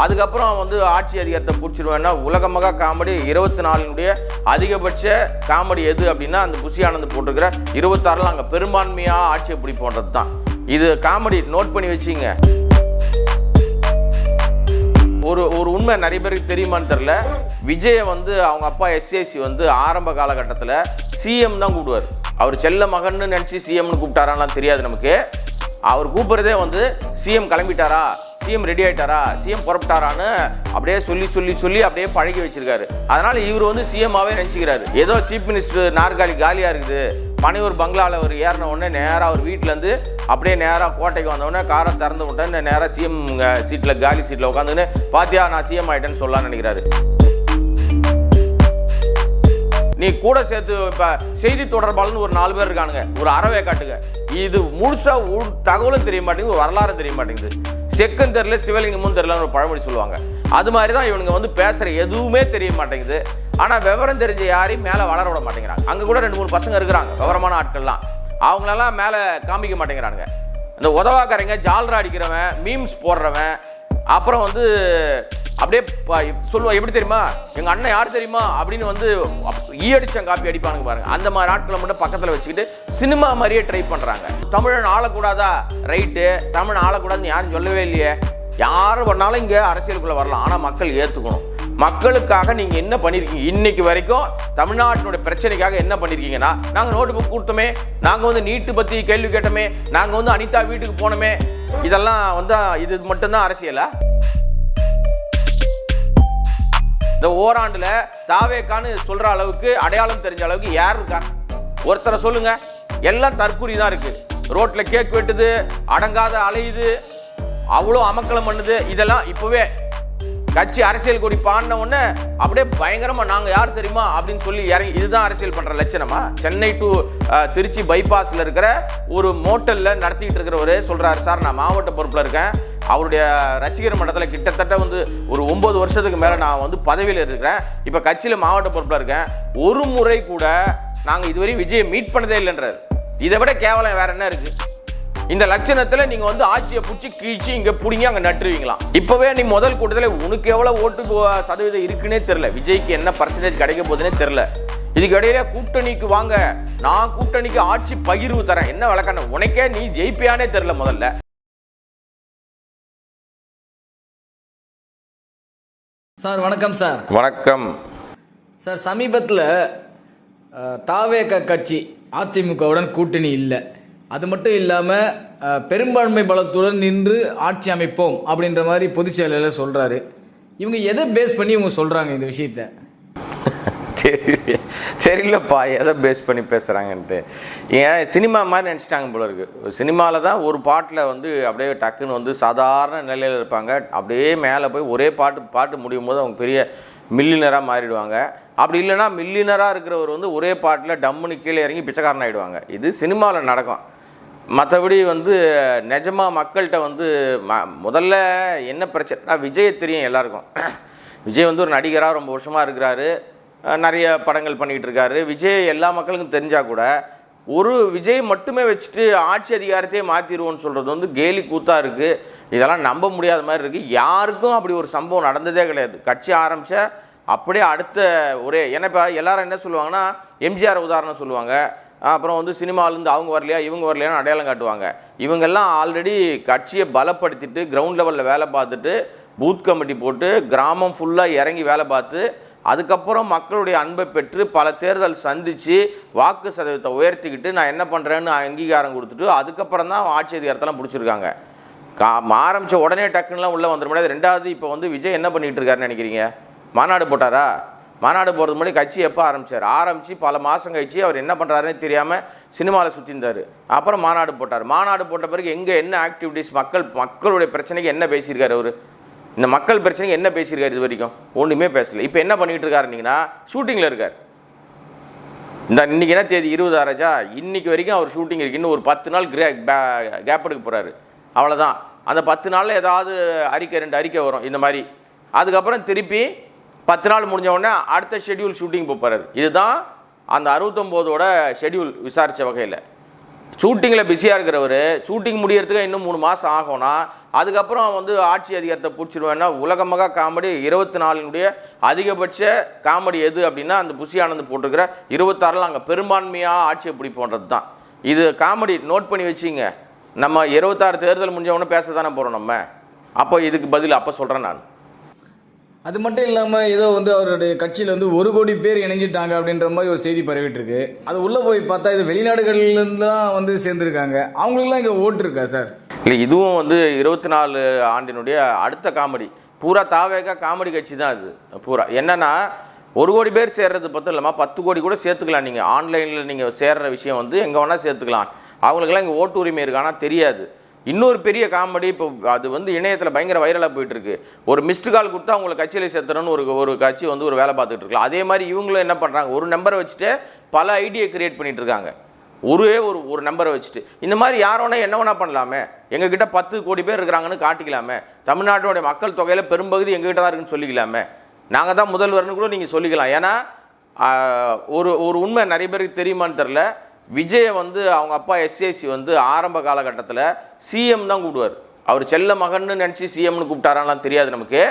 அதுக்கப்புறம் வந்து ஆட்சி அதிகாரத்தை பிடிச்சிருவேன்னா உலகமாக காமெடி இருபத்தி நாலினுடைய அதிகபட்ச காமெடி எது அப்படின்னா அந்த புஷி ஆனந்த் போட்டிருக்கிற இருபத்தாறில் அங்கே பெரும்பான்மையாக ஆட்சியை பிடிப்போன்றது தான் இது காமெடி நோட் பண்ணி வச்சிங்க. ஒரு ஒரு உண்மை நிறைய பேருக்கு தெரியுமான்னு தெரில விஜயை வந்து அவங்க அப்பா எஸ்ஏசி வந்து ஆரம்ப காலகட்டத்தில் சிஎம் தான் கூப்பிடுவார். அவர் செல்ல மகன்னு நினச்சி சிஎம்னு கூப்பிட்டாரான்லாம் தெரியாது நமக்கு. அவர் கூப்பிட்றதே வந்து சிஎம் கிளம்பிட்டாரா? சிஎம் ரெடி ஆயிட்டாரா? சிஎம் புறப்பட்டாரான்னு அப்படியே சொல்லி சொல்லி சொல்லி அப்படியே பழகி வச்சிருக்காரு. அதனால இவர் வந்து சிஎம்மாவே நினச்சிக்கிறாரு. ஏதோ சீஃப் மினிஸ்டர் நாற்காலி காலியாக இருக்குது. பனையூர் பங்களாவில் அவர் ஏறின உடனே நேராக அவர் வீட்டிலேருந்து அப்படியே நேராக கோட்டைக்கு வந்த காரை திறந்து விட்டேன் நேராக சிஎம் சீட்டில் காலி சீட்டில் உட்காந்துன்னு பாத்தியா நான் சிஎம் ஆயிட்டேன்னு சொல்லலாம்னு நினைக்கிறாரு. நீ கூட சேர்த்து இப்போ செய்தி தொடர்பாளர்னு ஒரு நாலு பேர் இருக்கானுங்க. ஒரு அறவே காட்டுங்க. இது முழுசாக தகவலும் தெரிய மாட்டேங்குது ஒரு வரலாறு தெரிய மாட்டேங்குது. செக்கும் தெரியல சிவலிங்கமும் தெரிலன்னு ஒரு பழமொழி சொல்லுவாங்க. அது மாதிரி தான் இவனுங்க வந்து பேசுகிற எதுவுமே தெரிய மாட்டேங்குது. ஆனால் விவரம் தெரிஞ்ச யாரையும் மேலே வளர விட மாட்டேங்கிறாங்க. அங்கே கூட ரெண்டு மூணு பசங்க இருக்கிறாங்க. விவரமான ஆட்கள்லாம். அவங்களெல்லாம் மேலே காமிக்க மாட்டேங்கிறானுங்க. இந்த உதவாக்காரங்க ஜால்ரா அடிக்கிறவன் மீம்ஸ் போடுறவன் அப்புறம் வந்து அப்படியே ப- சொல்லுவா எப்படி தெரியுமா? எங்க அண்ணன் யார் தெரியுமா? அப்படின்னு வந்து ஈயடிச்சன் ஈ காப்பி அடிப்பானுங்க பாருங்க. அந்த மாதிரி ஆட்களை மட்டும் பக்கத்தில் வச்சுக்கிட்டு சினிமா மாதிரியே ட்ரை பண்றாங்க. தமிழன் ஆளக்கூடாதா? ரைட்டு தமிழன் ஆளக்கூடாதுன்னு யாரும் சொல்லவே இல்லையே. யார் பண்ணாலும் இங்க அரசியலுக்குள்ள வரலாம். ஆனா மக்கள் ஏத்துக்கணும். மக்களுக்காக நீங்க என்ன பண்ணிருக்கீங்க? இன்னைக்கு வரைக்கும் தமிழ்நாட்டினுடைய பிரச்சனைக்காக என்ன பண்ணிருக்கீங்கன்னா நாங்க நோட்டு புக் கொடுத்தோமே நாங்க வந்து நீட்டு பத்தி கேள்வி கேட்டோமே நாங்க வந்து அனிதா வீட்டுக்கு போனோமே இதெல்லாம் வந்து இது மட்டும்தான் அரசியலா? இந்த ஓராண்டுல தாவேக்கான்னு சொல்ற அளவுக்கு அடையாளம் தெரிஞ்ச அளவுக்கு யார் இருக்கா? ஒருத்தரை சொல்லுங்க. எல்லாம் தற்கூறி தான் இருக்கு. ரோட்ல கேக் வெட்டுது அடங்காத அலையுது அவ்வளோ அமக்கலம் பண்ணுது. இதெல்லாம் இப்போவே கட்சி அரசியல் கொடி பாடின உடனே அப்படியே பயங்கரமா நாங்க யார் தெரியுமா? அப்படின்னு சொல்லி இறங்கி இதுதான் அரசியல் பண்ற லட்சணமா? சென்னை டு திருச்சி பைபாஸ்ல இருக்கிற ஒரு மோட்டல்ல நடத்திக்கிட்டு இருக்கிறவரு சொல்றாரு சார் நான் மாவட்ட பொறுப்புல இருக்கேன். அவருடைய ரசிகர் மன்றத்தில் கிட்டத்தட்ட வந்து ஒரு ஒன்பது வருஷத்துக்கு மேலே நான் வந்து பதவியில் இருக்கிறேன். இப்போ கட்சியில் மாவட்ட பொறுப்பில் இருக்கேன். ஒரு முறை கூட நாங்கள் இதுவரை விஜயை மீட் பண்ணதே இல்லைன்றார். இதை விட கேவலம் வேற என்ன இருக்குது இந்த லட்சணத்துல நீங்க வந்து ஆட்சியை பிடிச்சி கீழ்ச்சி இங்க புடிங்கி அங்க நட்டுருவீங்களாம் இப்பவே நீ முதல் கூட்டத்தில் உனக்கு எவ்வளவு ஓட்டு சதவீதம் இருக்குன்னே தெரியல. விஜய்க்கு என்ன பர்சன்டேஜ் கிடைக்க போகுதுன்னே தெரியல. இதுக்கு இடையில கூட்டணிக்கு வாங்க. நான் கூட்டணிக்கு ஆட்சி பகிர்வு தரேன். என்ன விளக்கண்ண உனக்கே நீ ஜெயிப்பியானே தெரியல முதல்ல. சார் வணக்கம் சார். வணக்கம். சார் சமீபத்தில் தாவேக கட்சி அதிமுகவுடன் கூட்டணி இல்லை. அது மட்டும் இல்லாமல் பெரும்பான்மை பலத்துடன் நின்று ஆட்சி அமைப்போம் அப்படின்ற மாதிரி பொதுச் செயலாளர் சொல்கிறாரு இவங்க எதை பேஸ் பண்ணி இவங்க சொல்கிறாங்க இந்த விஷயத்த? தெரியல தெரியலப்பா எதை பேஸ் பண்ணி பேசுகிறாங்கன்ட்டு ஏன் சினிமா மாதிரி நினச்சிட்டாங்க போல இருக்குது சினிமாவில் தான் ஒரு பாட்டில் வந்து அப்படியே டக்குன்னு வந்து சாதாரண நிலையில் இருப்பாங்க. அப்படியே மேலே போய் ஒரே பாட்டு பாட்டு முடியும் போது அவங்க பெரிய மில்லினராக மாறிடுவாங்க. அப்படி இல்லைன்னா மில்லினராக இருக்கிறவர் வந்து ஒரே பாட்டில் டம்முன்னு கீழே இறங்கி பிச்சைக்காரன் ஆகிடுவாங்க இது சினிமாவில் நடக்கும். மற்றபடி வந்து நிஜமா மக்கள்கிட்ட வந்து ம- முதல்ல என்ன பிரச்சனைனா விஜய் தெரியும் எல்லாருக்கும். விஜய் வந்து ஒரு நடிகராக ரொம்ப வருஷமாக இருக்கிறாரு. நிறைய படங்கள் பண்ணிகிட்டு இருக்காரு. விஜய் எல்லா மக்களுக்கும் தெரிஞ்சால் கூட ஒரு விஜய் மட்டுமே வச்சுட்டு ஆட்சி அதிகாரத்தையே மாற்றிடுவோன்னு சொல்கிறது வந்து கேலி கூத்தாக இருக்குது இதெல்லாம் நம்ப முடியாத மாதிரி இருக்குது யாருக்கும் அப்படி ஒரு சம்பவம் நடந்ததே கிடையாது. கட்சி ஆரம்பித்த அப்படியே அடுத்த ஒரே ஏன்னா இப்போ எல்லாரும் என்ன சொல்லுவாங்கன்னா எம்ஜிஆர் உதாரணம் சொல்லுவாங்க. அப்புறம் வந்து சினிமாவிலேருந்து அவங்க வரலையா இவங்க வரலையான்னு அடையாளம் காட்டுவாங்க. இவங்கெல்லாம் ஆல்ரெடி கட்சியை பலப்படுத்திட்டு கிரவுண்ட் லெவலில் வேலை பார்த்துட்டு பூத் கமிட்டி போட்டு கிராமம் ஃபுல்லாக இறங்கி வேலை பார்த்து அதுக்கப்புறம் மக்களுடைய அன்பை பெற்று பல தேர்தல் சந்தித்து வாக்கு சதவீதத்தை உயர்த்திக்கிட்டு நான் என்ன பண்ணுறேன்னு அங்கீகாரம் கொடுத்துட்டு அதுக்கப்புறம் தான் ஆட்சி அதிகாரத்தெல்லாம் பிடிச்சிருக்காங்க. கா ஆரம்பித்த உடனே டக்குன்னுலாம் உள்ளே வந்துட முடியாது. ரெண்டாவது இப்போ வந்து விஜய் என்ன பண்ணிகிட்டு இருக்காருன்னு நினைக்கிறீங்க? மாநாடு போட்டாரா? மாநாடு போகிறது முன்னாடி கட்சி எப்போ ஆரம்பிச்சார்? ஆரம்பித்து பல மாதம் கழிச்சு அவர் என்ன பண்ணுறாருன்னு தெரியாமல் சினிமாவில் சுற்றிருந்தார் அப்புறம் மாநாடு போட்டார். மாநாடு போட்ட பிறகு எங்கே என்ன ஆக்டிவிட்டீஸ் மக்கள் மக்களுடைய பிரச்சனைக்கு என்ன பேசியிருக்காரு அவர்? இந்த மக்கள் பிரச்சனைக்கு என்ன பேசியிருக்காரு இது வரைக்கும்? ஒன்றுமே பேசலை. இப்போ என்ன பண்ணிகிட்டு இருக்காருன்னீங்கன்னா ஷூட்டிங்கில் இருக்கார். இந்த இன்றைக்கி என்ன தேதி? இருபது ஆராச்சா வரைக்கும் அவர் ஷூட்டிங் இருக்கு. இன்னும் ஒரு பத்து நாள் கிரே கேப் எடுக்க போகிறாரு அவ்வளோதான் அந்த பத்து நாளில் ஏதாவது அறிக்கை ரெண்டு அறிக்கை வரும். இந்த மாதிரி. அதுக்கப்புறம் திருப்பி பத்து நாள் முடிஞ்ச உடனே அடுத்த ஷெட்யூல் ஷூட்டிங் போகிறார் இதுதான் அந்த அறுபத்தொம்போதோட ஷெட்யூல் விசாரித்த வகையில். ஷூட்டிங்கில் பிஸியாக இருக்கிறவர் ஷூட்டிங் முடியறதுக்கு இன்னும் மூணு மாதம் ஆகும்னா அதுக்கப்புறம் வந்து ஆட்சி அதிகாரத்தை பிடிச்சிருவேன்னா உலகமாக காமெடி இருபத்தி நாலினுடைய அதிகபட்ச காமெடி எது அப்படின்னா அந்த புசி ஆனந்த் போட்டிருக்கிற இருபத்தாறில் அங்கே பெரும்பான்மையாக ஆட்சியை பிடிப்போன்றது தான் இது காமெடி நோட் பண்ணி வச்சிங்க. நம்ம இருபத்தாறு தேர்தல் முடிஞ்சவொன்னே பேச தானே போகிறோம் நம்ம. அப்போ இதுக்கு பதில் அப்போ சொல்கிறேன் நான். அது மட்டும் இல்லாமல் ஏதோ வந்து அவருடைய கட்சியில் வந்து ஒரு கோடி பேர் இணைஞ்சிட்டாங்க அப்படின்ற மாதிரி ஒரு செய்தி பரவிட்டுருக்கு. அது உள்ளே போய் பார்த்தா இது வெளிநாடுகள்லேருந்து தான் வந்து சேர்ந்துருக்காங்க. அவங்களுக்குலாம் இங்கே ஓட்டு இருக்கா சார்? இல்லை இதுவும் வந்து இருபத்தி நாலு ஆண்டினுடைய அடுத்த காமெடி. பூரா தாவேகா காமெடி கட்சி தான் அது பூரா. என்னென்னா ஒரு கோடி பேர் சேர்றது பற்றும் இல்லாமல் பத்து கோடி கூட சேர்த்துக்கலாம் நீங்கள் ஆன்லைனில் நீங்கள் சேர்ற விஷயம் வந்து எங்கே வேணால் சேர்த்துக்கலாம். அவங்களுக்கெல்லாம் இங்கே ஓட்டு உரிமை இருக்கானா தெரியாது. இன்னொரு பெரிய காமெடி இப்போ அது வந்து இணையத்தில் பயங்கர வைரலாக போயிட்டு இருக்கு ஒரு மிஸ்டு கால் கொடுத்தா அவங்களை கட்சியில் சேர்த்துறன்னு ஒரு ஒரு கட்சி வந்து ஒரு வேலை பார்த்துட்டு இருக்கலாம். அதே மாதிரி இவங்களும் என்ன பண்ணுறாங்க ஒரு நம்பரை வச்சுட்டு பல ஐடியா கிரியேட் பண்ணிட்டு இருக்காங்க. ஒரே ஒரு ஒரு நம்பரை வச்சுட்டு. இந்த மாதிரி யாரோனா என்ன வேணா பண்ணலாமே. எங்ககிட்ட பத்து கோடி பேர் இருக்கிறாங்கன்னு காட்டிக்கலாமே. தமிழ்நாட்டோடைய மக்கள் தொகையில் பெரும்பகுதி எங்ககிட்ட தான் இருக்குன்னு சொல்லிக்கலாமே. நாங்கள் தான் முதல்வர்னு கூட நீங்கள் சொல்லிக்கலாம். ஏன்னா ஒரு ஒரு உண்மை நிறைய பேருக்கு தெரியுமான்னு தெரில விஜயை வந்து அவங்க அப்பா எஸ்ஏசி வந்து ஆரம்ப காலகட்டத்தில் சிஎம் தான் கூப்பிடுவார். அவர் செல்ல மகன்னு நினச்சி சிஎம்னு கூப்பிட்டாரான்லாம் தெரியாது நமக்கு.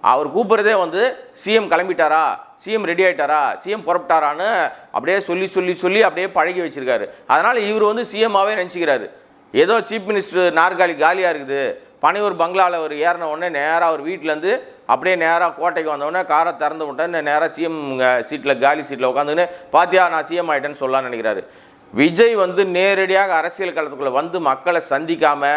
அவர் கூப்பிட்றதே வந்து சிஎம் கிளம்பிட்டாரா? சிஎம் ரெடி ஆகிட்டாரா சிஎம் புறப்பட்டாரான்னு அப்படியே சொல்லி சொல்லி சொல்லி அப்படியே பழகி வச்சுருக்காரு. அதனால் இவர் வந்து சிஎம்மாவே நினச்சிக்கிறாரு. ஏதோ சீஃப் மினிஸ்டர் நாற்காலி காலியாக இருக்குது. பனையூர் பங்களாவில் அவர் ஏறின உடனே நேராக அவர் வீட்டிலேருந்து அப்படியே நேராக கோட்டைக்கு வந்தவுடனே காரை திறந்து விட்டேன். நேராக சிஎம் சீட்டில் காலி சீட்டில் உட்காந்துன்னு பாத்தியா நான் சிஎம் ஆயிட்டேன்னு சொல்லலாம்னு நினைக்கிறாரு. விஜய் வந்து நேரடியாக அரசியல் களத்துக்குள்ளே வந்து மக்களை சந்திக்காம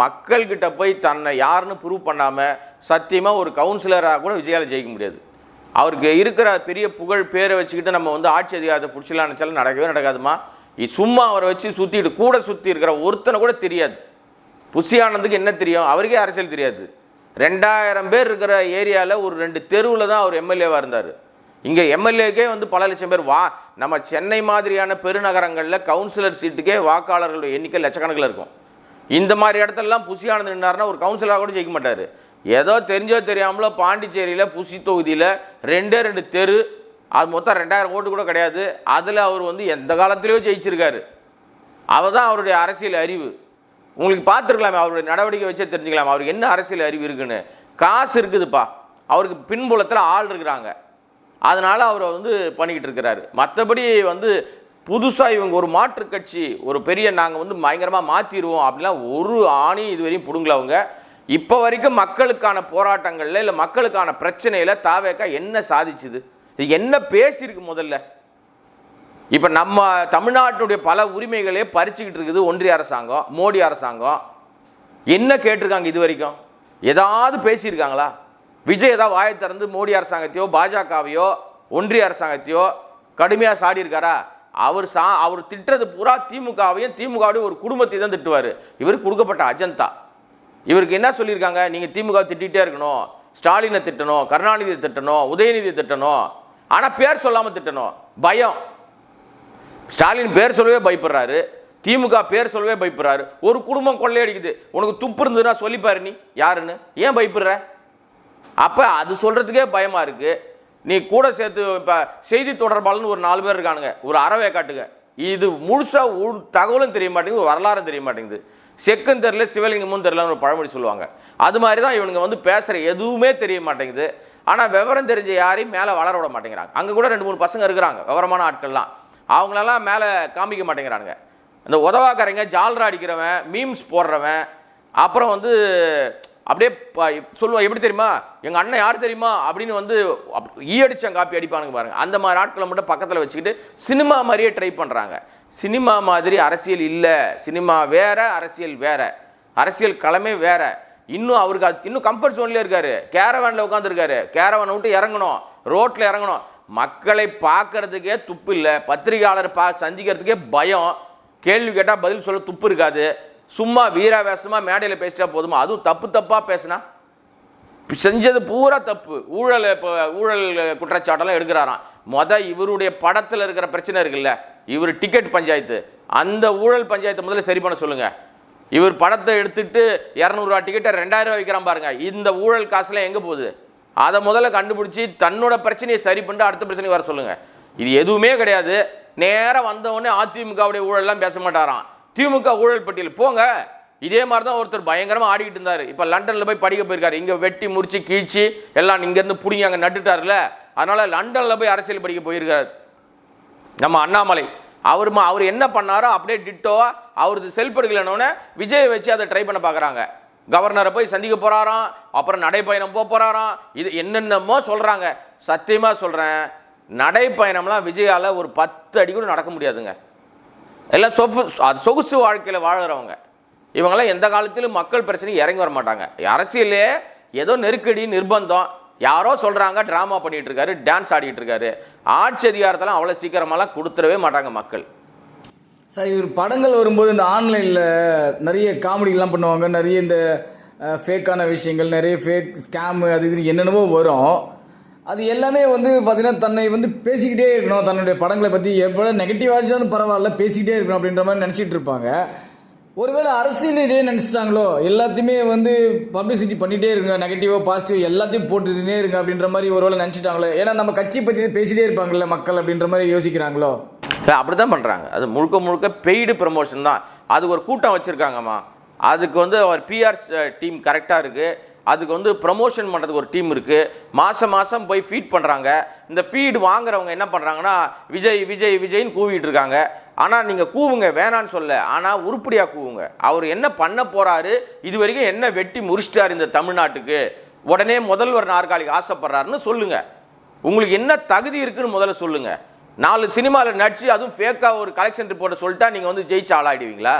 மக்கள்கிட்ட போய் தன்னை யாருன்னு ப்ரூவ் பண்ணாமல் சத்தியமாக ஒரு கவுன்சிலராக கூட விஜயால் ஜெயிக்க முடியாது. அவருக்கு இருக்கிற பெரிய புகழ் பேரை வச்சுக்கிட்டு நம்ம வந்து ஆட்சி அதிகாரத்தை பிடிச்சலான்னு நினச்சாலும் நடக்கவே நடக்காதுமா சும்மா அவரை வச்சு சுற்றிட்டு கூட சுற்றி இருக்கிற ஒருத்தனை கூட தெரியாது. புஷி ஆனந்துக்கு என்ன தெரியும்? அவருக்கே அரசியல் தெரியாது. ரெண்டாயிரம் பேர் இருக்கிற ஏரியாவில் ஒரு ரெண்டு தெருவில் தான் அவர் எம்எல்ஏவாக இருந்தார். இங்கே எம்எல்ஏக்கே வந்து பல லட்சம் பேர் வா நம்ம சென்னை மாதிரியான பெருநகரங்களில் கவுன்சிலர் சீட்டுக்கே வாக்காளர்களுடைய எண்ணிக்கை லட்சக்கணக்கில் இருக்கும். இந்த மாதிரி இடத்துலலாம் புஷி நின்னார்னா ஒரு கவுன்சிலராக கூட ஜெயிக்க மாட்டார். ஏதோ தெரிஞ்சோ தெரியாமலோ பாண்டிச்சேரியில் புஷி தொகுதியில் ரெண்டே ரெண்டு தெரு அது மொத்தம் ரெண்டாயிரம் ஓட்டு கூட கிடையாது. அதில் அவர் வந்து எந்த காலத்திலையோ ஜெயிச்சிருக்காரு. அவர் தான் அவருடைய அரசியல் அறிவு. உங்களுக்கு பார்த்துருக்கலாமே அவருடைய நடவடிக்கை வச்சே தெரிஞ்சுக்கலாம் அவருக்கு என்ன அரசியல் அறிவு இருக்குன்னு. காசு இருக்குதுப்பா. அவருக்கு பின்புலத்தில் ஆள் இருக்கிறாங்க. அதனால் அவர் வந்து பண்ணிக்கிட்டு இருக்கிறாரு. மற்றபடி வந்து புதுசாக இவங்க ஒரு மாற்று கட்சி ஒரு பெரிய நாங்கள் வந்து பயங்கரமாக மாற்றிடுவோம் அப்படிலாம் ஒரு ஆணி இதுவரையும் பிடுங்கல அவங்க. இப்போ வரைக்கும் மக்களுக்கான போராட்டங்களில் இல்லை மக்களுக்கான பிரச்சனையில் தாவேக்கா என்ன சாதிச்சுது? இது என்ன பேசியிருக்கு முதல்ல? இப்போ நம்ம தமிழ்நாட்டினுடைய பல உரிமைகளே பறிச்சுக்கிட்டு இருக்குது ஒன்றிய அரசாங்கம் மோடி அரசாங்கம். என்ன கேட்டிருக்காங்க இது வரைக்கும்? ஏதாவது பேசியிருக்காங்களா? விஜய் ஏதாவது வாயை திறந்து மோடி அரசாங்கத்தையோ பாஜகவையோ ஒன்றிய அரசாங்கத்தையோ கடுமையாக சாடியிருக்காரா? அவர் சா அவர் திட்டுறது பூரா திமுகவையும் திமுகவையும் ஒரு குடும்பத்தை தான் திட்டுவார். இவர் கொடுக்கப்பட்ட அஜந்தா. இவருக்கு என்ன சொல்லியிருக்காங்க? நீங்கள் திமுக திட்டிகிட்டே இருக்கணும். ஸ்டாலினை திட்டணும் கருணாநிதியை திட்டணும் உதயநிதியை திட்டணும். ஆனால் பேர் சொல்லாமல் திட்டணும். பயம். ஸ்டாலின் பேர் சொல்லவே பயப்படுறாரு. திமுக பேர் சொல்லவே பயப்படுறாரு. ஒரு குடும்பம் கொள்ளையடிக்குது உனக்கு துப்பு இருந்ததுன்னா சொல்லிப்பாரு நீ. யாருன்னு? ஏன் பயப்படுற? அப்போ அது சொல்கிறதுக்கே பயமாக இருக்குது நீ கூட சேர்த்து இப்போ செய்தி தொடர்பாளர்னு ஒரு நாலு பேர் இருக்கானுங்க. ஒரு அறவே காட்டுங்க. இது முழுசாக ஒரு தகவலும் தெரிய மாட்டேங்குது ஒரு வரலாறும் தெரிய மாட்டேங்குது. செக்கும் தெரில சிவலிங்கமும் தெரிலன்னு ஒரு பழமொழி சொல்லுவாங்க. அது மாதிரி தான் இவனுங்க வந்து பேசுகிற எதுவுமே தெரிய மாட்டேங்குது. ஆனால் விவரம் தெரிஞ்ச யாரையும் மேலே வளர விட மாட்டேங்கிறாங்க. அங்கே கூட ரெண்டு மூணு பசங்க இருக்கிறாங்க. விவரமான ஆட்கள்லாம். அவங்களெல்லாம் மேலே காமிக்க மாட்டேங்கிறானுங்க. இந்த உதவாக்காரங்க ஜால்ரா அடிக்கிறவன் மீம்ஸ் போடுறவன் அப்புறம் வந்து அப்படியே ப- சொல்லுவான் எப்படி தெரியுமா? எங்கள் அண்ணன் யார் தெரியுமா? அப்படின்னு வந்து அப்- ஈ அடிச்சம் காப்பி அடிப்பானுங்க பாருங்கள் அந்த மாதிரி ஆட்களை மட்டும் பக்கத்தில் வச்சுக்கிட்டு சினிமா மாதிரியே ட்ரை பண்ணுறாங்க சினிமா மாதிரி அரசியல் இல்லை. சினிமா வேற அரசியல் வேற. அரசியல் களமே வேற. இன்னும் அவருக்கு அது இன்னும் கம்ஃபர்ட் ஜோன்லேயே இருக்காரு. கேரவேனில் உட்காந்துருக்காரு கேரவனை விட்டு இறங்கணும். ரோட்டில் இறங்கணும். மக்களை பார்க்கறதுக்கே துப்பு இல்லை. பத்திரிகையாளர் பா சந்திக்கிறதுக்கே பயம். கேள்வி கேட்டால் பதில் சொல்ல துப்பு இருக்காது. சும்மா வீராவேசமாக மேடையில் பேசிட்டா போதுமா? அதுவும் தப்பு தப்பாக பேசினா? செஞ்சது பூரா தப்பு. ஊழல் இப்போ ஊழல் குற்றச்சாட்டெல்லாம் எடுக்கிறாராம். மொதல் இவருடைய படத்தில் இருக்கிற பிரச்சனை இருக்குல்ல? இவர் டிக்கெட் பஞ்சாயத்து. அந்த ஊழல் பஞ்சாயத்தை முதல்ல சரி பண்ண சொல்லுங்கள் இவர் படத்தை எடுத்துட்டு இரநூறுவா டிக்கெட்டை ரெண்டாயிரம் ரூபாய் விற்கிறான் பாருங்க. இந்த ஊழல் காசுலாம் எங்கே போகுது? அதை முதல்ல கண்டுபிடிச்சி தன்னோட பிரச்சனையை சரி பண்ணிட்டு அடுத்த பிரச்சனைக்கு வர சொல்லுங்கள் இது எதுவுமே கிடையாது. நேராக வந்தவொடனே அதிமுகவுடைய ஊழல்லாம் பேச மாட்டாராம். திமுக ஊழல் பட்டியல். போங்க. இதே மாதிரி தான் ஒருத்தர் பயங்கரமாக ஆடிக்கிட்டு இருந்தார். இப்போ லண்டனில் போய் படிக்க போயிருக்காரு. இங்கே வெட்டி முறிச்சு கீழ்ச்சி எல்லாம் இங்கேருந்து பிடிங்கி அங்கே நட்டுட்டார்ல அதனால் லண்டனில் போய் அரசியல் படிக்க போயிருக்காரு. நம்ம அண்ணாமலை. அவர் அவர் என்ன பண்ணாரோ அப்படியே டிட்டோவாக அவரது செல்படுகலனோடனே விஜயை வச்சு அதை ட்ரை பண்ண பார்க்குறாங்க கவர்னரை போய் சந்திக்க போகிறாராம் அப்புறம் நடைப்பயணம் போக போகிறாராம் இது என்னென்னமோ சொல்கிறாங்க சத்தியமாக சொல்கிறேன் நடைப்பயணம்லாம் விஜயால் ஒரு பத்து அடி கூட நடக்க முடியாதுங்க. எல்லாம் சொஃபு அது சொகுசு வாழ்க்கையில் வாழ்கிறவங்க இவங்கெல்லாம் எந்த காலத்திலும் மக்கள் பிரச்சனைக்கு இறங்கி வர மாட்டாங்க. அரசியலே ஏதோ நெருக்கடி நிர்பந்தம். யாரோ சொல்கிறாங்க ட்ராமா பண்ணிகிட்டு இருக்காரு டான்ஸ் ஆடிட்டு இருக்காரு. ஆட்சி அதிகாரத்தெல்லாம் அவ்வளோ சீக்கிரமாலாம் கொடுத்துடவே மாட்டாங்க மக்கள். சார் இவர் படங்கள் வரும்போது இந்த ஆன்லைனில் நிறைய காமெடிலாம் பண்ணுவாங்க. நிறைய இந்த ஃபேக்கான விஷயங்கள் நிறைய ஃபேக் ஸ்கேமு அது இது என்னென்னவோ வரும். அது எல்லாமே வந்து பார்த்திங்கன்னா தன்னை வந்து பேசிக்கிட்டே இருக்கணும். தன்னுடைய படங்களை பற்றி எப்போ நெகட்டிவாச்சும் பரவாயில்ல பேசிக்கிட்டே இருக்கணும் அப்படின்ற மாதிரி நினச்சிட்டு இருப்பாங்க. ஒருவேளை அரசியல் இதே நினச்சிட்டாங்களோ எல்லாத்தையுமே வந்து பப்ளிசிட்டி பண்ணிகிட்டே இருங்க. நெகட்டிவாக பாசிட்டிவ் எல்லாத்தையும் போட்டுட்டே இருங்க அப்படின்ற மாதிரி ஒருவேளை நினச்சிட்டாங்களோ ஏன்னா நம்ம கட்சி பற்றி பேசிகிட்டே இருப்பாங்கல்ல மக்கள் அப்படின்ற மாதிரி யோசிக்கிறாங்களோ? அப்படி தான் பண்ணுறாங்க அது முழுக்க முழுக்க பெய்டு ப்ரமோஷன் தான். அது ஒரு கூட்டம் வச்சுருக்காங்கம்மா. அதுக்கு வந்து அவர் பிஆர் டீம் கரெக்டாக இருக்குது அதுக்கு வந்து ப்ரமோஷன் பண்ணுறதுக்கு ஒரு டீம் இருக்குது மாதம் மாதம் போய் ஃபீட் பண்ணுறாங்க இந்த ஃபீடு வாங்குறவங்க என்ன பண்ணுறாங்கன்னா விஜய் விஜய் விஜய்னு கூவிட்டு இருக்காங்க. ஆனால் நீங்கள் கூவுங்க வேணான்னு சொல்ல. ஆனால் உருப்படியாக கூவுங்க. அவர் என்ன பண்ண போகிறாரு இது வரைக்கும் என்ன வெட்டி முறிச்சிட்டார் இந்த தமிழ்நாட்டுக்கு? உடனே முதல்வர் நாற்காலிக்கு ஆசைப்படுறாருன்னு சொல்லுங்கள் உங்களுக்கு என்ன தகுதி இருக்குதுன்னு முதல்ல சொல்லுங்கள் நாலு சினிமாவில் நடிச்சு அதுவும் ஃபேக்காக ஒரு கலெக்ஷன் ரிப்போர்ட்டை சொல்லிட்டா நீங்கள் வந்து ஜெயிச்சு ஆளாயிடுவீங்களா?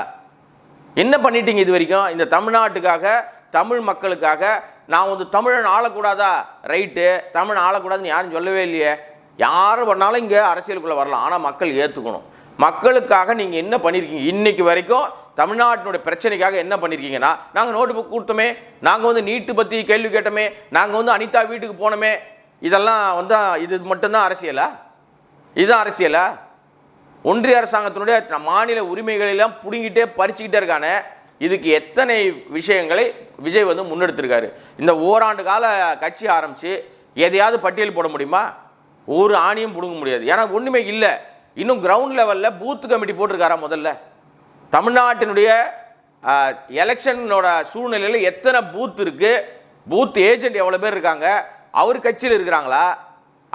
என்ன பண்ணிட்டீங்க இது வரைக்கும்? இந்த தமிழ்நாட்டுக்காக தமிழ் மக்களுக்காக நான் வந்து தமிழன் ஆளக்கூடாதா? ரைட்டு தமிழ் ஆளக்கூடாதுன்னு யாரும் சொல்லவே இல்லையே. யார் பண்ணாலும் இங்கே அரசியலுக்குள்ளே வரலாம். ஆனால் மக்கள் ஏற்றுக்கணும் மக்களுக்காக நீங்கள் என்ன பண்ணியிருக்கீங்க இன்னைக்கு வரைக்கும் தமிழ்நாட்டினுடைய பிரச்சனைக்காக என்ன பண்ணியிருக்கீங்கன்னா நாங்கள் நோட்டு புக் கொடுத்தோமே. நாங்கள் வந்து நீட்டு பற்றி கேள்வி கேட்டோமே. நாங்கள் வந்து அனிதா வீட்டுக்கு போனோமே. இதெல்லாம் வந்து இது மட்டும்தான் அரசியலா? இதுதான் அரசியலா? ஒன்றிய அரசாங்கத்தினுடைய மாநில உரிமைகளெல்லாம் பிடுங்கிட்டே பறிச்சுக்கிட்டே இருக்கானே. இதுக்கு எத்தனை விஷயங்களை விஜய் வந்து முன்னெடுத்திருக்காரு? இந்த ஓராண்டு கால கட்சி ஆரம்பித்து எதையாவது பட்டியல் போட முடியுமா? ஒரு ஆணியும் பிடுங்க முடியாது. ஏன்னா ஒன்றுமே இல்லை. இன்னும் கிரவுண்ட் லெவலில் பூத் கமிட்டி போட்டிருக்காரா முதல்ல? தமிழ்நாட்டினுடைய எலெக்ஷனோட சூழ்நிலையில் எத்தனை பூத் இருக்குது பூத் ஏஜென்ட் எவ்வளோ பேர் இருக்காங்க? அவர் கட்சியில் இருக்கிறாங்களா?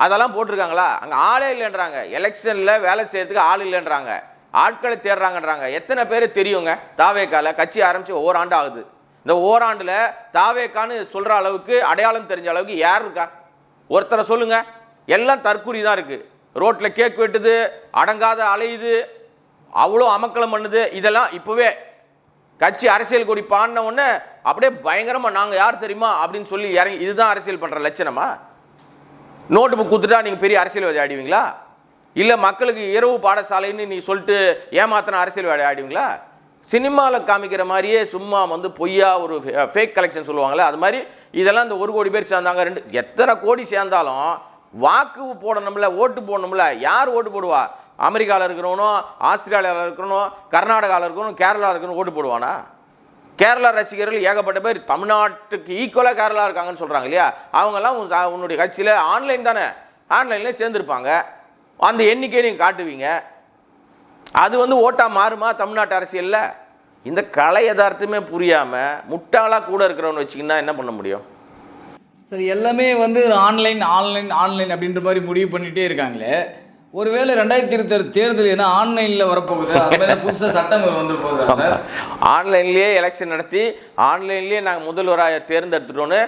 அதெல்லாம் போட்டிருக்காங்களா? அங்கே ஆளே இல்லைன்றாங்க. எலெக்ஷனில் வேலை செய்யறதுக்கு ஆள் இல்லைன்றாங்க. ஆட்களை தேடுறாங்கன்றாங்க. எத்தனை பேர் தெரியுங்க? தாவேக்கால கட்சி ஆரம்பித்து ஓராண்டு ஆகுது. இந்த ஓராண்டில் தாவேக்கான்னு சொல்கிற அளவுக்கு அடையாளம் தெரிஞ்ச அளவுக்கு யார் இருக்கா? ஒருத்தரை சொல்லுங்க. எல்லாம் தற்கூறி தான் இருக்குது ரோட்டில் கேக் வெட்டுது அடங்காத அலையுது அவ்வளோ அமக்கலம் பண்ணுது. இதெல்லாம் இப்போவே கட்சி அரசியல் கொடி பாடின உடனே அப்படியே பயங்கரமாக நாங்கள் யார் தெரியுமா? அப்படின்னு சொல்லி இறங்கி இதுதான் அரசியல் பண்ணுற லட்சணமா? நோட்டு புக் கொடுத்துட்டா நீங்கள் பெரிய அரசியல்வாதி ஆடுவீங்களா இல்லை மக்களுக்கு இரவு பாடசாலைன்னு நீ சொல்லிட்டு ஏமாத்தின அரசியல்வாதி ஆடுவீங்களா சினிமாவில் காமிக்கிற மாதிரியே சும்மா வந்து பொய்யா ஒரு ஃபேக் கலெக்ஷன் சொல்லுவாங்களே அது மாதிரி இதெல்லாம் இந்த ஒரு கோடி பேர் சேர்ந்தாங்க ரெண்டு எத்தனை கோடி சேர்ந்தாலும் வாக்கு போடணும்ல ஓட்டு போடணும்ல யார் ஓட்டு போடுவா? அமெரிக்காவில் இருக்கிறவனும் ஆஸ்திரேலியாவில் இருக்கிறவனும் கர்நாடகாவில் இருக்கணும் கேரளாவில் இருக்கணும் ஓட்டு போடுவானா? கேரளா ரசிகர்கள் ஏகப்பட்ட பேர் தமிழ்நாட்டுக்கு ஈக்குவலாக கேரளா இருக்காங்கன்னு சொல்கிறாங்க இல்லையா? அவங்கெல்லாம் சா- உன்னுடைய கட்சியில் ஆன்லைன் தானே. ஆன்லைன்லேயே சேர்ந்துருப்பாங்க. அந்த எண்ணிக்கையை நீங்கள் காட்டுவீங்க. அது வந்து ஓட்டா மாறுமா தமிழ்நாட்டு அரசியலில்? இந்த கலை யதார்த்தமே புரியாமல் முட்டாளாக கூட இருக்கிறவனை வச்சிங்கன்னா என்ன பண்ண முடியும்? சரி எல்லாமே வந்து ஆன்லைன் ஆன்லைன் ஆன்லைன் அப்படின்ற மாதிரி முடிவு பண்ணிகிட்டே இருக்காங்களே. ஒருவேளை ரெண்டாயிரத்தி இருபத்தி தேர்தல் ஏன்னா ஆன்லைனில் வரப்போகுது? அதுமாதிரி புதுசாக சட்டம் வந்து போகுது ஆன்லைன்லேயே எலெக்ஷன் நடத்தி ஆன்லைன்லேயே நாங்கள் முதல்வராக தேர்ந்தெடுத்துட்டோன்னு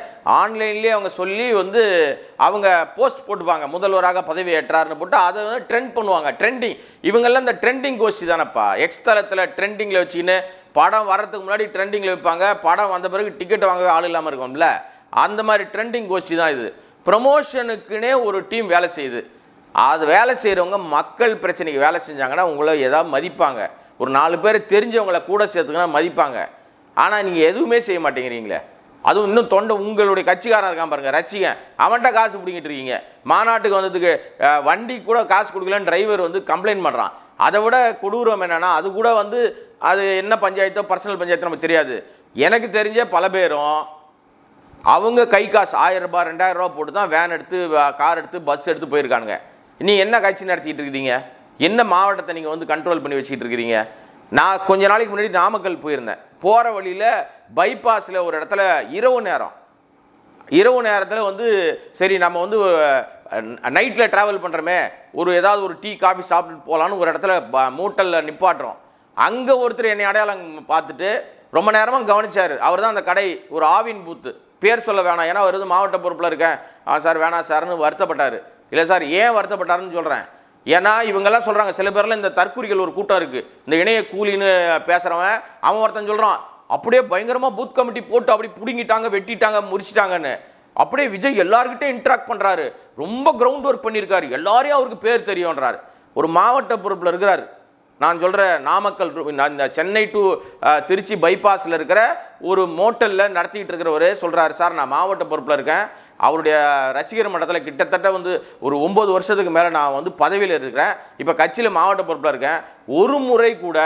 ஆன்லைன்லேயே அவங்க சொல்லி வந்து அவங்க போஸ்ட் போட்டுப்பாங்க. முதல்வராக பதவி ஏற்றாருன்னு போட்டு அதை வந்து ட்ரெண்ட் பண்ணுவாங்க. ட்ரெண்டிங் இவங்கெல்லாம் இந்த ட்ரெண்டிங் கோஷ்டி தானப்பா. எக்ஸ் தளத்தில் ட்ரெண்டிங்கில் வச்சுக்கின்னு படம் வர்றதுக்கு முன்னாடி ட்ரெண்டிங்கில் வைப்பாங்க. படம் வந்த பிறகு டிக்கெட் வாங்கவே ஆள் இல்லாமல் இருக்கும்ல. அந்த மாதிரி ட்ரெண்டிங் கோஷ்டி தான் இது. ப்ரமோஷனுக்குன்னே ஒரு டீம் வேலை செய்யுது. அது வேலை செய்கிறவங்க மக்கள் பிரச்சனைக்கு வேலை செஞ்சாங்கன்னா உங்களை ஏதாவது மதிப்பாங்க. ஒரு நாலு பேர் தெரிஞ்சவங்களை கூட சேர்த்துக்கினா மதிப்பாங்க. ஆனால் நீங்கள் எதுவுமே செய்ய மாட்டேங்கிறீங்களே. அதுவும் இன்னும் தொண்டை உங்களுடைய கட்சிக்காரன் இருக்கான் பாருங்கள் ரசிகன். அவன்கிட்ட காசு பிடிங்கிட்டு இருக்கீங்க. மாநாட்டுக்கு வந்ததுக்கு வண்டி கூட காசு கொடுக்கலன்னு டிரைவர் வந்து கம்ப்ளைண்ட் பண்ணுறான் அதை விட கொடூரம் என்னென்னா அது கூட வந்து அது என்ன பஞ்சாயத்தோ பர்சனல் பஞ்சாயத்தோ நமக்கு தெரியாது. எனக்கு தெரிஞ்ச பல பேரும் அவங்க கை காசு ஆயிரம் ரூபாய் ரெண்டாயிரம் ரூபா போட்டு தான் வேன் எடுத்து கார் எடுத்து பஸ் எடுத்து போயிருக்கானுங்க. நீ என்ன கட்சி நடத்திட்டு இருக்கிறீங்க என்ன மாவட்டத்தை நீங்கள் வந்து கண்ட்ரோல் பண்ணி வச்சுக்கிட்டு இருக்கிறீங்க நான் கொஞ்ச நாளைக்கு முன்னாடி நாமக்கல் போயிருந்தேன். போகிற வழியில் பைபாஸில் ஒரு இடத்துல இரவு நேரம். இரவு நேரத்தில் வந்து சரி நம்ம வந்து நைட்டில் ட்ராவல் பண்ணுறோமே ஒரு ஏதாவது ஒரு டீ காஃபி சாப்பிட்டு போகலான்னு ஒரு இடத்துல மூட்டலில் நிப்பாட்டுறோம். அங்கே ஒருத்தர் என்னை அடையாளம் பார்த்துட்டு ரொம்ப நேரமாக கவனிச்சார். அவர் தான் அந்த கடை ஒரு ஆவின் பூத்து. பேர் சொல்ல வேணாம். ஏன்னா அவர் வந்து மாவட்ட பொறுப்பில் இருக்கேன். ஆ சார் வேணாம் சார்னு வருத்தப்பட்டார். இல்லை சார் ஏன் வருத்தப்பட்டாருன்னு சொல்கிறேன் ஏன்னா இவங்கெல்லாம் சொல்கிறாங்க சில பேரில் இந்த தற்குறிகள் ஒரு கூட்டம் இருக்குது இந்த இணைய கூலின்னு பேசுகிறவன் அவன் ஒருத்தன் சொல்கிறான் அப்படியே பயங்கரமாக பூத் கமிட்டி போட்டு அப்படி பிடுங்கிட்டாங்க வெட்டிட்டாங்க முறிச்சிட்டாங்கன்னு. அப்படியே விஜய் எல்லாருக்கிட்டே இன்ட்ராக்ட் பண்ணுறாரு ரொம்ப கிரவுண்ட் ஒர்க் பண்ணியிருக்காரு. எல்லாரையும் அவருக்கு பேர் தெரியும்ன்றாரு. ஒரு மாவட்ட பொறுப்பில் இருக்கிறார். நான் சொல்கிற நாமக்கல் to- இந்த சென்னை டு திருச்சி பைபாஸில் இருக்கிற ஒரு மோட்டலில் நடத்திக்கிட்டு இருக்கிறவர் சொல்கிறாரு சார். நான் மாவட்ட பொறுப்பில் இருக்கேன். அவருடைய ரசிகர் மன்றத்தில் கிட்டத்தட்ட வந்து ஒரு ஒம்பது வருஷத்துக்கு மேலே நான் வந்து பதவியில் இருக்கிறேன். இப்போ கட்சியில் மாவட்ட பொறுப்பில் இருக்கேன். ஒரு முறை கூட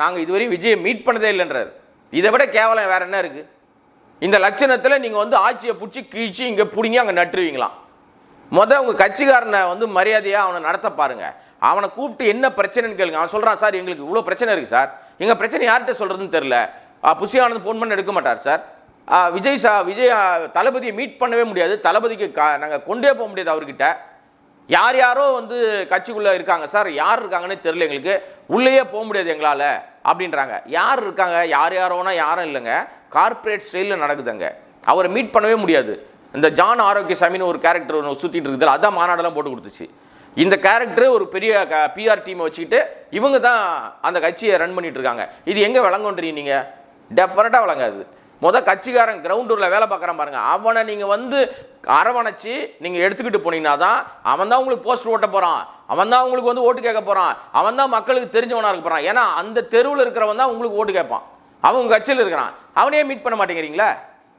நாங்கள் இதுவரையும் விஜயை மீட் பண்ணதே இல்லைன்றார். இதை விட கேவலம் வேறு என்ன இருக்குது இந்த லட்சணத்தில் நீங்கள் வந்து ஆட்சியை பிடிச்சி கீழ்ச்சி இங்கே பிடிங்கி அங்கே நட்டுருவீங்களாம். மொதல் உங்கள் கட்சிக்காரனை வந்து மரியாதையாக அவனை நடத்த பாருங்கள் அவனை கூப்பிட்டு என்ன பிரச்சனைன்னு கேளுங்க. அவன் சொல்கிறான் சார் எங்களுக்கு இவ்வளோ பிரச்சனை இருக்குது சார். எங்கள் பிரச்சனை யார்கிட்ட சொல்கிறதுன்னு தெரில ஆ, புஷி ஆனந்த் ஃபோன் பண்ணி எடுக்க மாட்டார் சார். விஜய் சா விஜய் தளபதியை மீட் பண்ணவே முடியாது. தளபதிக்கு கா- நாங்கள் கொண்டே போக முடியாது அவர்கிட்ட. யார் யாரோ வந்து கட்சிக்குள்ளே இருக்காங்க சார். யார் இருக்காங்கன்னு தெரில எங்களுக்கு. உள்ளேயே போக முடியாது எங்களால் அப்படின்றாங்க. யார் இருக்காங்க? யார் யாரோனா யாரும் இல்லைங்க. கார்ப்பரேட் ஸ்டைலில் நடக்குதுங்க. அவரை மீட் பண்ணவே முடியாது. இந்த ஜான் ஆரோக்கியசாமின்னு ஒரு கேரக்டர் ஒன்று சுற்றிட்டு இருக்குது அதான் மாநாடெல்லாம் போட்டு கொடுத்துச்சு. இந்த கேரக்டர் ஒரு பெரிய பிஆர் டீமை வச்சுக்கிட்டு இவங்க தான் அந்த கட்சியை ரன் பண்ணிட்டு இருக்காங்க. இது எங்கே விளங்குன்றீங்க நீங்கள் டெஃபனட்டாக விளங்காது. முத கட்சிக்காரன் கிரவுண்டில் வேலை பார்க்குறான் பாருங்கள் அவனை நீங்கள் வந்து அரவணைச்சி நீங்கள் எடுத்துக்கிட்டு போனீங்கன்னா தான் அவன் தான் உங்களுக்கு போஸ்டர் ஓட்ட போகிறான் அவன் தான் உங்களுக்கு வந்து ஓட்டு கேட்க போகிறான் அவன் தான் மக்களுக்கு தெரிஞ்சவனாக இருக்க போகிறான் ஏன்னா அந்த தெருவில் இருக்கிறவன் தான் உங்களுக்கு ஓட்டு கேட்பான். அவன் உங்கள் கட்சியில் இருக்கிறான். அவனையே மீட் பண்ண மாட்டேங்கிறீங்களா?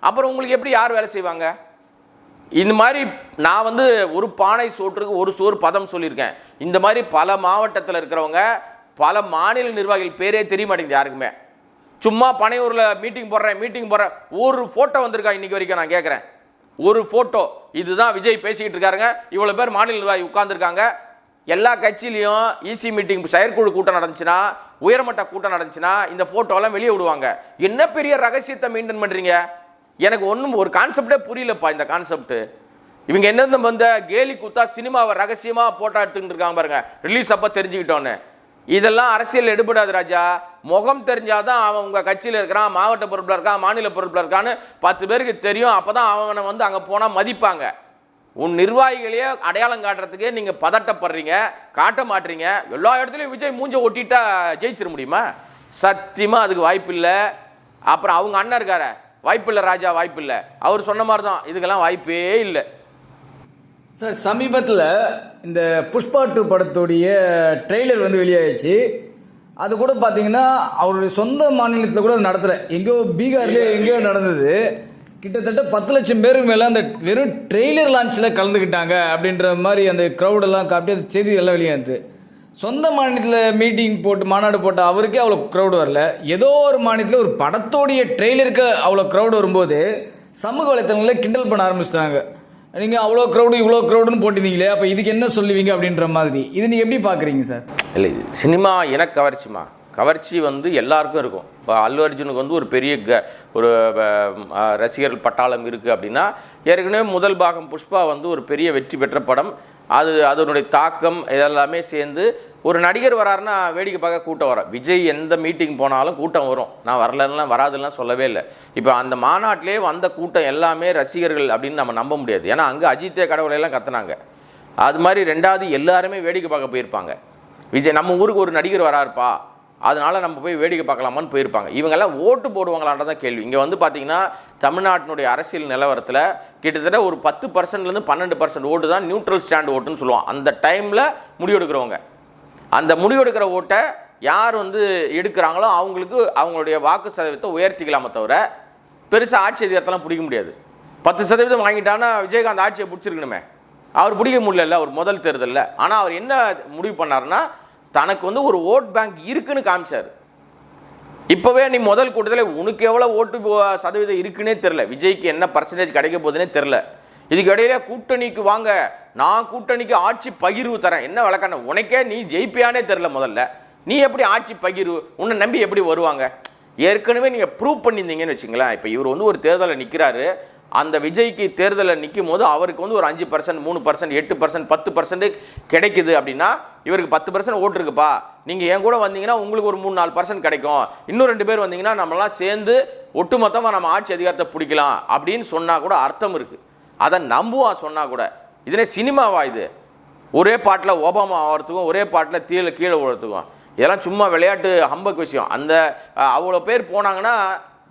அப்புறம் உங்களுக்கு எப்படி யார் வேலை செய்வாங்க? இந்த மாதிரி நான் வந்து ஒரு பானை சோற்றுக்கு ஒரு சோறு பதம் சொல்லியிருக்கேன். இந்த மாதிரி பல மாவட்டத்தில் இருக்கிறவங்க பல மாநில நிர்வாகிகள் பேரே தெரிய மாட்டேங்குது யாருக்குமே. சும்மா பனையூரில் மீட்டிங் போடுறேன் மீட்டிங் போடுறேன். ஒரு ஃபோட்டோ வந்திருக்கா இன்னைக்கு வரைக்கும் நான் கேட்குறேன் ஒரு ஃபோட்டோ இதுதான் விஜய் பேசிக்கிட்டு இருக்காருங்க. இவ்வளோ பேர் மாநில நிர்வாகி உட்காந்துருக்காங்க எல்லா கட்சியிலையும் இசி மீட்டிங் செயற்குழு கூட்டம் நடந்துச்சுன்னா உயர்மட்ட கூட்டம் நடந்துச்சுன்னா இந்த ஃபோட்டோலாம் வெளியே விடுவாங்க. என்ன பெரிய ரகசியத்தை மெயின்டைன் பண்ணுறீங்க எனக்கு ஒன்றும் ஒரு கான்செப்டே புரியலப்பா இந்த கான்செப்ட் இவங்க என்னென்ன வந்த கேலி குத்தா சினிமாவை ரகசியமாக போட்டா எடுத்துக்கிட்டு இருக்காங்க பாருங்க. ரிலீஸ் அப்போ தெரிஞ்சுக்கிட்டோன்னு. இதெல்லாம் அரசியல் எடுபடாது ராஜா. முகம் தெரிஞ்சாதான் அவன் உங்கள் கட்சியில் இருக்கிறான் மாவட்ட பொறுப்பில் இருக்கான் மாநில பொறுப்பில் இருக்கான்னு பத்து பேருக்கு தெரியும். அப்போ தான் அவனை வந்து அங்கே போனால் மதிப்பாங்க. உன் நிர்வாகிகளையே அடையாளம் காட்டுறதுக்கே நீங்கள் பதட்டப்படுறீங்க காட்ட மாட்டீங்க. எல்லா இடத்துலையும் விஜய் மூஞ்ச ஒட்டிட்டா ஜெயிச்சிட முடியுமா? சத்தியமாக அதுக்கு வாய்ப்பு இல்லை அப்புறம் அவங்க அண்ணன் இருக்காரு. வாய்ப்பில்லை ராஜா வாய்ப்பில்லை. அவர் சொன்ன மாதிரி தான் இதுக்கெல்லாம் வாய்ப்பே இல்லை. சார் சமீபத்தில் இந்த புஷ்பா டூ படத்துடைய ட்ரெய்லர் வந்து வெளியாகிடுச்சு அது கூட பார்த்தீங்கன்னா அவருடைய சொந்த மாநிலத்தில் கூட அது நடத்தலை. எங்கேயோ பீகார்லேயோ எங்கேயோ நடந்தது. கிட்டத்தட்ட பத்து லட்சம் பேருக்கு மேலே அந்த வெறும் ட்ரெய்லர் லான்ச்சில் கலந்துக்கிட்டாங்க அப்படின்ற மாதிரி அந்த க்ரௌடெல்லாம் காட்டி அந்த செய்திகள்லாம் வெளியாகுது சொந்த மாநிலத்தில் மீட்டிங் போட்டு மாநாடு போட்ட அவருக்கே அவ்வளோ க்ரௌடு வரல. ஏதோ ஒரு மாநிலத்தில் ஒரு படத்தோடைய ட்ரெய்லருக்கு அவ்வளோ க்ரௌடு வரும்போது சமூக வலைத்தளங்களில் கிண்டல் பண்ண ஆரம்பிச்சிட்டாங்க. நீங்கள் அவ்வளோ க்ரௌடு இவ்வளோ க்ரௌடுன்னு போட்டிருந்தீங்களே அப்போ இதுக்கு என்ன சொல்லுவீங்க அப்படின்ற மாதிரி. இது நீங்கள் எப்படி பார்க்குறீங்க சார்? இல்லை சினிமா எனக்கு கவர்ச்சிமா கவர்ச்சி வந்து எல்லாருக்கும் இருக்கும். இப்போ அல்லு அர்ஜுனுக்கு வந்து ஒரு பெரிய க ஒரு ரசிகர்கள் பட்டாளம் இருக்குது அப்படின்னா ஏற்கனவே முதல் பாகம் புஷ்பா வந்து ஒரு பெரிய வெற்றி பெற்ற படம். அது அதனுடைய தாக்கம் இதெல்லாமே சேர்ந்து ஒரு நடிகர் வராருன்னா வேடிக்கை பார்க்க கூட்டம் வரும். விஜய் எந்த மீட்டிங் போனாலும் கூட்டம் வரும். நான் வரலன்னா வராதுலாம் சொல்லவே இல்லை. இப்போ அந்த மாநாட்டிலே வந்த கூட்டம் எல்லாமே ரசிகர்கள் அப்படின்னு நம்ம நம்ப முடியாது. ஏன்னா அங்கே அஜித்தே கடவுளையெல்லாம் கத்துனாங்க. அது மாதிரி ரெண்டாவது எல்லாருமே வேடிக்கை பார்க்க போயிருப்பாங்க. விஜய் நம்ம ஊருக்கு ஒரு நடிகர் வராருப்பா. அதனால் நம்ம போய் வேடிக்கை பார்க்கலாமான்னு போயிருப்பாங்க. இவங்கெல்லாம் ஓட்டு போடுவாங்களான்றதான் கேள்வி. இங்கே வந்து பார்த்தீங்கன்னா தமிழ்நாட்டினுடைய அரசியல் நிலவரத்தில் கிட்டத்தட்ட ஒரு பத்து பர்சன்ட்லேருந்து பன்னெண்டு பர்சன்ட் ஓட்டு தான் நியூட்ரல் ஸ்டாண்ட் ஓட்டுன்னு சொல்லுவோம் அந்த டைமில் முடிவெடுக்கிறவங்க. அந்த முடிவெடுக்கிற ஓட்டை யார் வந்து எடுக்கிறாங்களோ அவங்களுக்கு அவங்களுடைய வாக்கு சதவீதத்தை உயர்த்திக்கலாமே தவிர பெருசாக ஆட்சி அதிகாரத்தெல்லாம் பிடிக்க முடியாது. பத்து சதவீதம் வாங்கிட்டான்னா விஜயகாந்த் ஆட்சியை பிடிச்சிருக்கணுமே. அவர் பிடிக்க முடியல அவர் முதல் தேர்தலில். ஆனால் அவர் என்ன முடிவு பண்ணாருன்னா தனக்கு வந்து ஒரு ஓட் பேங்க் இருக்குன்னு காமிச்சார். இப்போவே நீ முதல் கூட்டத்தில் உனக்கு எவ்வளோ ஓட்டு சதவீதம் இருக்குன்னே தெரில விஜய்க்கு என்ன பர்சன்டேஜ் கிடைக்க போகுதுன்னே தெரில இதுக்கு இடையில கூட்டணிக்கு வாங்க. நான் கூட்டணிக்கு ஆட்சி பகிர்வு தரேன். என்ன வழக்கான? உனக்கே நீ ஜெயிப்பியானே தெரில முதல்ல. நீ எப்படி ஆட்சி பகிர்வு? உன்னை நம்பி எப்படி வருவாங்க? ஏற்கனவே நீங்கள் ப்ரூவ் பண்ணியிருந்தீங்கன்னு வச்சுங்களேன். இப்போ இவர் வந்து ஒரு தேர்தலில் நிற்கிறாரு அந்த விஜய்க்கு தேர்தலில் நிற்கும் போது அவருக்கு வந்து ஒரு அஞ்சு பர்சன்ட் மூணு பர்சன்ட் எட்டு பர்சன்ட் பத்து பர்சன்ட் கிடைக்குது அப்படின்னா இவருக்கு பத்து பர்சன்ட் ஓட்டு இருக்குப்பா. நீங்கள் என் கூட வந்தீங்கன்னா உங்களுக்கு ஒரு மூணு நாலு பர்சன்ட் கிடைக்கும். இன்னும் ரெண்டு பேர் வந்தீங்கன்னா நம்மளாம் சேர்ந்து ஒட்டுமொத்தமாக நம்ம ஆட்சி அதிகாரத்தை பிடிக்கலாம் அப்படின்னு சொன்னால் கூட அர்த்தம் இருக்குது அதை நம்புவான் சொன்னால் கூட. இதனே சினிமாவா இது? ஒரே பாட்டில் ஓபாமா ஆகிறதுக்கும் ஒரே பாட்டில் கீழே கீழே விழுறதுக்கும். இதெல்லாம் சும்மா விளையாட்டு ஹம்பக் விஷயம். அந்த அவ்வளோ பேர் போனாங்கன்னா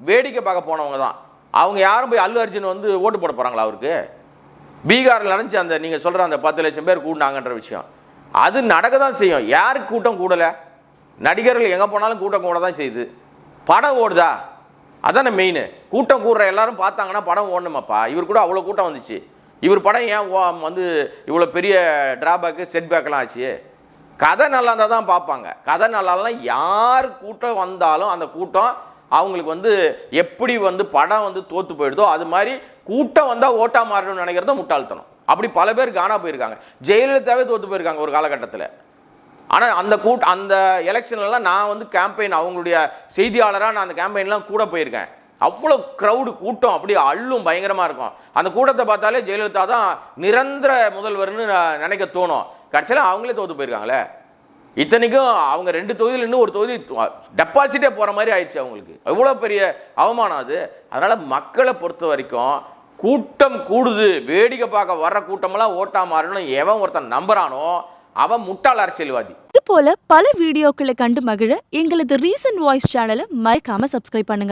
வேடிக்கை பார்க்க போனவங்க தான். அவங்க யாரும் போய் அல்லு அர்ஜுன் வந்து ஓட்டு போட போகிறாங்களா அவருக்கு? பீகாரில் நடந்துச்சு அந்த நீங்கள் சொல்கிற அந்த பத்து லட்சம் பேர் கூட்டினாங்கன்ற விஷயம். அது நடக்க தான் செய்யும். யாருக்கு கூட்டம் கூடலை? நடிகர்கள் எங்கே போனாலும் கூட்டம் கூட தான் செய்யுது. படம் ஓடுதா? அதானே மெயின் கூட்டம் கூடுற எல்லாரும் பார்த்தாங்கன்னா படம் ஓடணுமாப்பா? இவர் கூட அவ்வளோ கூட்டம் வந்துச்சு. இவர் படம் ஏன் ஓ- வந்து இவ்வளோ பெரிய ட்ராபேக்கு செட்பேக்கெலாம் ஆச்சு? கதை நல்லா இருந்தால் தான் பார்ப்பாங்க. கதை நல்லா யார் கூட்டம் வந்தாலும் அந்த கூட்டம் அவங்களுக்கு வந்து எப்படி வந்து படம் வந்து தோற்று போயிடுதோ அது மாதிரி கூட்டம் வந்தால் ஓட்டா மாறணும்னு நினைக்கிறத முட்டாள்தனம். அப்படி பல பேர் காணா போயிருக்காங்க. ஜெயலலிதாவே தோத்து போயிருக்காங்க ஒரு காலகட்டத்தில். ஆனால் அந்த கூட் அந்த எலெக்ஷன்லலாம் நான் வந்து கேம்பெயின் அவங்களுடைய செய்தியாளராக நான் அந்த கேம்பெயின்லாம் கூட போயிருக்கேன். அவ்வளோ க்ரௌடு கூட்டம் அப்படியே அள்ளும் பயங்கரமாக இருக்கும். அந்த கூட்டத்தை பார்த்தாலே ஜெயலலிதா தான் நிரந்தர முதல்வர்னு நான் நினைக்க தோணும். கடைசியில் அவங்களே தோத்து போயிருக்காங்களே. இத்தனைக்கும் அவங்க ரெண்டு தொகுதியில் இன்னும் ஒரு தொகுதி டெபாசிட்டே போகிற மாதிரி ஆயிடுச்சு அவங்களுக்கு. எவ்வளோ பெரிய அவமானம் அது. அதனால் மக்களை பொறுத்த வரைக்கும் கூட்டம் கூடுது. வேடிக்கை பார்க்க வர்ற கூட்டமெல்லாம் ஓட்டா மாறணும் எவன் ஒருத்தன் நம்புறானோ அவன் முட்டாள் அரசியல்வாதி. இது போல பல வீடியோக்களை கண்டு மகிழ எங்களது ரீசன்ட் வாய்ஸ் சேனலை மறைக்காம சப்ஸ்கிரைப் பண்ணுங்க.